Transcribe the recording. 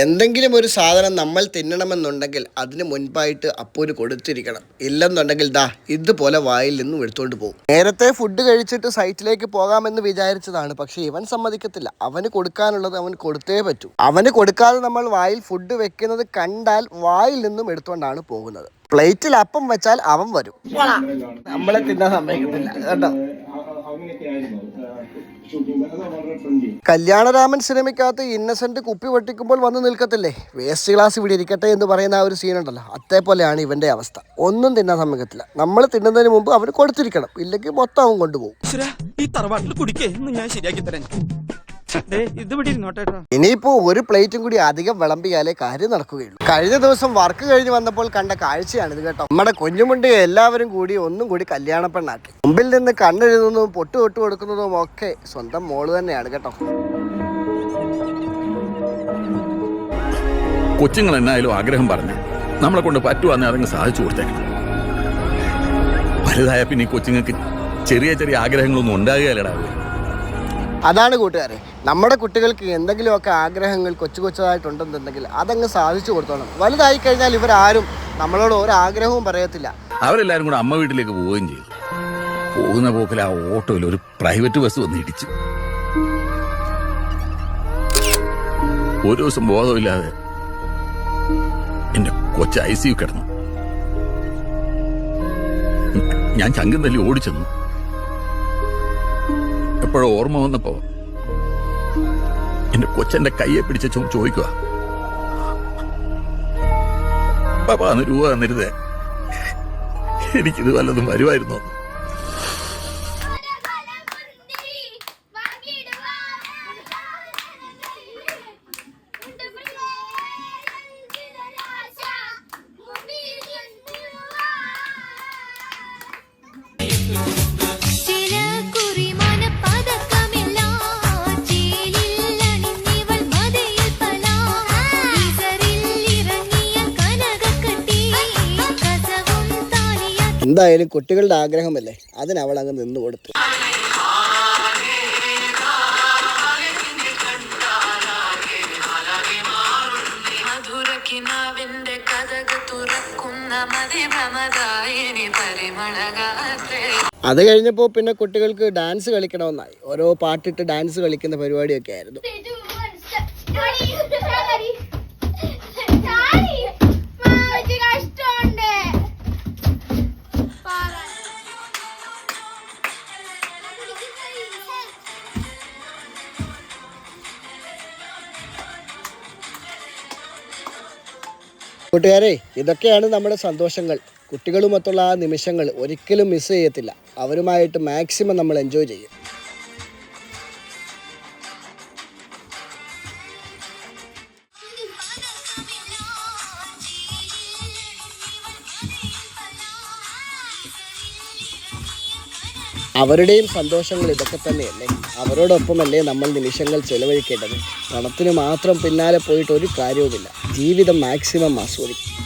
എന്തെങ്കിലും ഒരു സാധനം നമ്മൾ തിന്നണമെന്നുണ്ടെങ്കിൽ അതിന് മുൻപായിട്ട് അപ്പൂര് കൊടുത്തിരിക്കണം. ഇല്ലെന്നുണ്ടെങ്കിൽ ദാ ഇതുപോലെ വായിൽ നിന്നും എടുത്തുകൊണ്ട് പോകും. നേരത്തെ ഫുഡ് കഴിച്ചിട്ട് സൈറ്റിലേക്ക് പോകാമെന്ന് വിചാരിച്ചതാണ്. പക്ഷെ ഇവൻ സമ്മതിക്കത്തില്ല. അവന് കൊടുക്കാനുള്ളത് അവൻ കൊടുത്തേ പറ്റൂ. അവന് കൊടുക്കാതെ നമ്മൾ വായിൽ ഫുഡ് വെക്കുന്നത് കണ്ടാൽ വായിൽ നിന്നും എടുത്തുകൊണ്ടാണ് പോകുന്നത്. പ്ലേറ്റിൽ അപ്പം വെച്ചാൽ അവൻ വരും. നമ്മളെ തിന്നാൻ സമ്മതിക്കത്തില്ല. കേട്ടോ? കല്യാണരാമൻ സിനിമയ്ക്കകത്ത് ഇന്നസെന്റ് കുപ്പി വെട്ടിക്കുമ്പോൾ വന്ന് നിൽക്കത്തില്ലേ? വേസ്റ്റ് ഗ്ലാസ് ഇവിടെ ഇരിക്കട്ടെ എന്ന് പറയുന്ന ആ ഒരു സീനുണ്ടല്ലോ അതേപോലെയാണ് ഇവന്റെ അവസ്ഥ. ഒന്നും തിന്നാൻ സമ്മതിക്കത്തില്ല. നമ്മൾ തിന്നുന്നതിന് മുമ്പ് അവന് കൊടുത്തിരിക്കണം. ഇല്ലെങ്കിൽ മൊത്തം അവൻ കൊണ്ടുപോകും. ഈ തറവാട്ടിൽ കുടിക്കേ. ഞാൻ ശരിയാക്കി തരാൻ ദേ, ഇത് ഇനിയിപ്പോ ഒരു പ്ലേറ്റും കൂടി അധികം വിളമ്പിയാലേ കാര്യം നടക്കുകയുള്ളൂ. കഴിഞ്ഞ ദിവസം വർക്ക് കഴിഞ്ഞ് വന്നപ്പോൾ കണ്ട കാഴ്ചയാണിത് കേട്ടോ. നമ്മുടെ കുഞ്ഞുമുണ്ടി എല്ലാവരും കൂടി ഒന്നും കൂടി കല്യാണ പെണ്ണാക്കി മുമ്പിൽ നിന്ന് കണ്ണെഴുതുന്നതും പൊട്ടു തൊട്ട് കൊടുക്കുന്നതും ഒക്കെ സ്വന്തം മോൾ തന്നെയാണ് കേട്ടോ. കൊച്ചുങ്ങൾ എന്നായാലും ആഗ്രഹം പറഞ്ഞു. നമ്മളെ കൊണ്ട് പറ്റുവാന്നെ അതങ്ങ് സാധിച്ചു കൊടുത്തേക്കണം. വലുതായ പിന്നെ ഈ കൊച്ചുങ്ങൾക്ക് ചെറിയ ചെറിയ ആഗ്രഹങ്ങളൊന്നും ഉണ്ടാകുകയല്ലടാ അതാണ് കൂട്ടുകാരെ. നമ്മുടെ കുട്ടികൾക്ക് എന്തെങ്കിലുമൊക്കെ ആഗ്രഹങ്ങൾ കൊച്ചു കൊച്ചതായിട്ടുണ്ടെന്നുണ്ടെങ്കിൽ അതങ്ങ് സാധിച്ചു കൊടുത്തോണം. വലുതായി കഴിഞ്ഞാൽ ഇവരാരും നമ്മളോട് ഒരു ആഗ്രഹവും പറയത്തില്ല. അവരെല്ലാരും കൂടെ അമ്മ വീട്ടിലേക്ക് പോവുകയും ചെയ്തു. പോകുന്ന പോക്കിൽ ആ ഓട്ടോയിൽ ഒരു പ്രൈവറ്റ് ബസ് വന്ന് ഇടിച്ചു. ഒരു ദിവസം ബോധമില്ലാതെ എന്റെ കൊച്ചു ഐ സി കിടന്നു. ഞാൻ ചങ്കം തല്ലി ഓടിച്ചെന്നു. എപ്പോഴോ ഓർമ്മ വന്നപ്പോ? എന്റെ കൊച്ചന്റെ കയ്യെ പിടിച്ച ചോ ചോദിക്കുക. പാപ്പാ അന്ന് രൂപ തന്നിരുതേ എനിക്കിത് വല്ലതും വരുമായിരുന്നോ? ചില എന്തായാലും കുട്ടികളുടെ ആഗ്രഹമല്ലേ? അതിനവൾ അങ്ങ് നിന്ന് കൊടുത്തു. അത് കഴിഞ്ഞപ്പോൾ പിന്നെ കുട്ടികൾക്ക് ഡാൻസ് കളിക്കണമെന്നായി. ഓരോ പാട്ടിട്ട് ഡാൻസ് കളിക്കുന്ന പരിപാടിയൊക്കെ ആയിരുന്നു. കൂട്ടുകാരെ ഇതൊക്കെയാണ് നമ്മുടെ സന്തോഷങ്ങൾ. കുട്ടികളുമൊത്തുള്ള ആ നിമിഷങ്ങൾ ഒരിക്കലും മിസ് ചെയ്യത്തില്ല. അവരുമായിട്ട് മാക്സിമം നമ്മൾ എൻജോയ് ചെയ്യും. അവരുടെയും സന്തോഷങ്ങൾ ഇതൊക്കെ തന്നെയല്ലേ? അവരോടൊപ്പമല്ലേ നമ്മൾ നിമിഷങ്ങൾ ചെലവഴിക്കേണ്ടത്? പണത്തിന് മാത്രം പിന്നാലെ പോയിട്ട് ഒരു കാര്യവുമില്ല. ജീവിതം മാക്സിമം ആസ്വദിക്കും.